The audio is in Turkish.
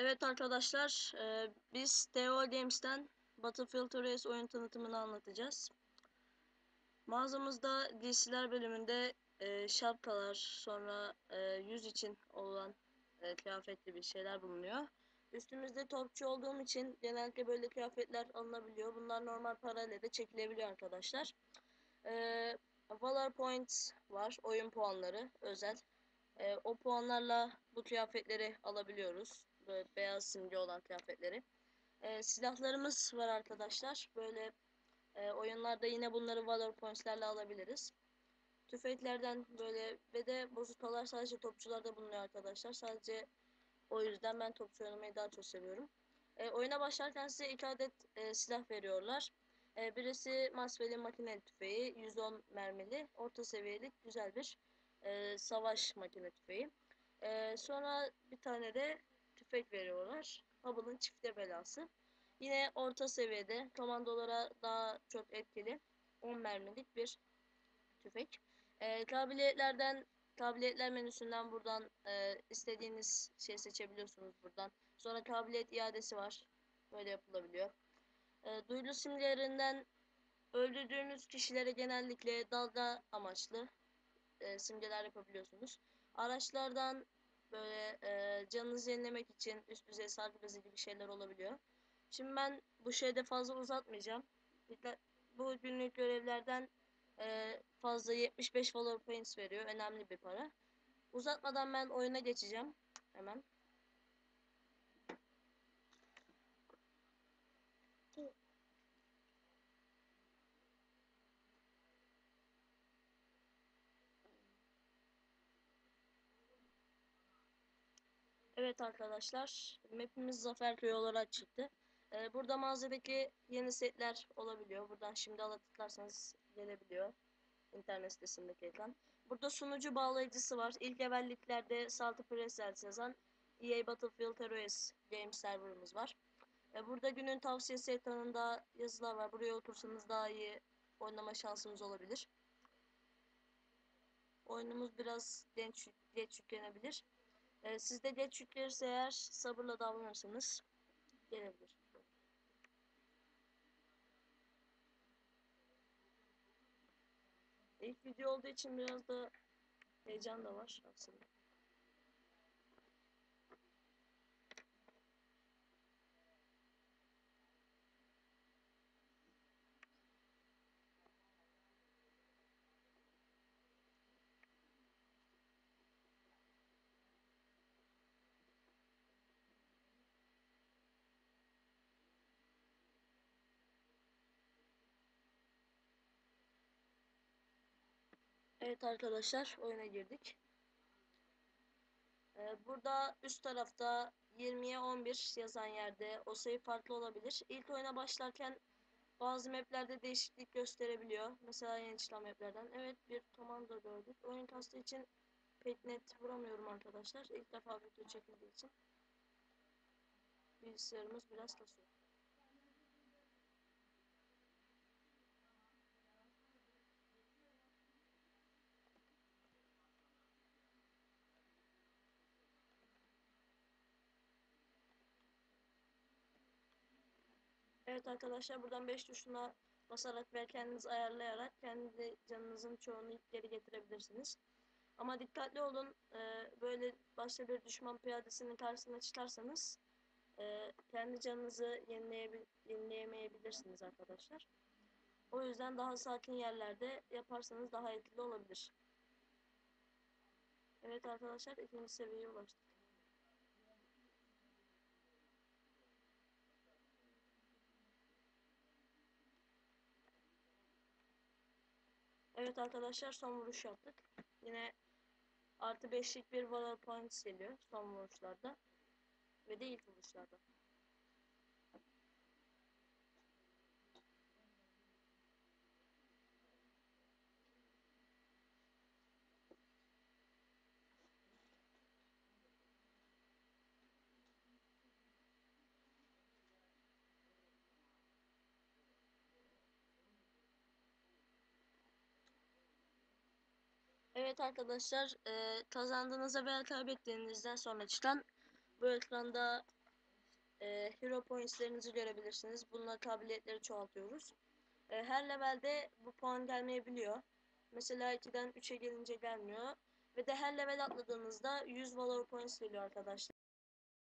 Evet arkadaşlar, e, biz TO Games'ten Battlefield 3 oyun tanıtımını anlatacağız. Mağazamızda DC'ler bölümünde e, şapkalar, sonra e, yüz için olan e, kıyafetli bir şeyler bulunuyor. Üstümüzde topçu olduğum için genellikle böyle kıyafetler alınabiliyor. Bunlar normal parayla da çekilebiliyor arkadaşlar. E, Valor Points var, oyun puanları özel. O puanlarla bu kıyafetleri alabiliyoruz. Böyle beyaz simge olan kıyafetleri. E, silahlarımız var arkadaşlar. Böyle e, oyunlarda yine bunları Valor Points'lerle alabiliriz. Tüfeklerden böyle ve de bozutalar sadece topçularda bulunuyor arkadaşlar. Sadece o yüzden ben topçu oynamayı daha çok seviyorum. E, oyuna başlarken size iki adet e, silah veriyorlar. E, birisi Masveli makine tüfeği 110 mermili orta seviyelik güzel bir e, savaş makine tüfeği. E, sonra bir tane de tüfek veriyorlar. Hubble'ın çifte belası. Yine orta seviyede komandolara daha çok etkili 10 mermilik bir tüfek. E, kabiliyetlerden kabiliyetler menüsünden buradan e, istediğiniz şey seçebiliyorsunuz buradan. Sonra kabiliyet iadesi var. Böyle yapılabiliyor. E, duyulu simgelerinden öldürdüğünüz kişilere genellikle dalga amaçlı e, simgeler yapabiliyorsunuz. Araçlardan böyle e, canınızı yenilemek için üst düzey sargı bezi gibi şeyler olabiliyor. Şimdi ben bu şeyde fazla uzatmayacağım. Bu günlük görevlerden e, fazla 75 Valor Points veriyor. Önemli bir para. Uzatmadan ben oyuna geçeceğim. Hemen. Evet arkadaşlar, mapimiz Zaferköy olarak çıktı. Ee, burada mağazadaki yeni setler olabiliyor. Buradan şimdi ala tıklarsanız gelebiliyor. İnternet sitesindeki ekran. Burada sunucu bağlayıcısı var. İlk evvelliklerde Salty Presets yazan EA Battlefield Heroes Game serverımız var. Ee, burada günün tavsiyesi ekranında yazılar var. Buraya otursanız daha iyi oynama şansımız olabilir. Oyunumuz biraz genç, geç yüklenebilir. Ee, sizde geç yüklenirse eğer sabırla davranırsanız gelebilir. İlk video olduğu için biraz da heyecan da var aslında. Evet arkadaşlar oyuna girdik. Ee, burada üst tarafta 20'ye 11 yazan yerde o sayı farklı olabilir. İlk oyuna başlarken bazı maplerde değişiklik gösterebiliyor. Mesela yeni çıkan maplerden. Evet bir komando gördük. Oyun kastı için pek net vuramıyorum arkadaşlar. İlk defa video çekildiği için. Bilgisayarımız biraz kasıyor. Evet arkadaşlar buradan 5 tuşuna basarak ve kendiniz ayarlayarak kendi canınızın çoğunu geri getirebilirsiniz. Ama dikkatli olun e, böyle başka bir düşman piyadesinin karşısına çıkarsanız e, kendi canınızı yenileyemeyebilirsiniz arkadaşlar. O yüzden daha sakin yerlerde yaparsanız daha etkili olabilir. Evet arkadaşlar ikinci seviyeye ulaştık. Evet arkadaşlar son vuruş yaptık. Yine artı 5'lik bir valor points geliyor son vuruşlarda. Ve de ilk vuruşlarda. Evet arkadaşlar e, kazandığınızda veya kaybettiğinizden sonra çıkan bu ekranda e, hero points'lerinizi görebilirsiniz. Bununla kabiliyetleri çoğaltıyoruz. E, her levelde bu puan gelmeyebiliyor. Mesela 2'den 3'e gelince gelmiyor. Ve de her level atladığınızda 100 valor points geliyor arkadaşlar.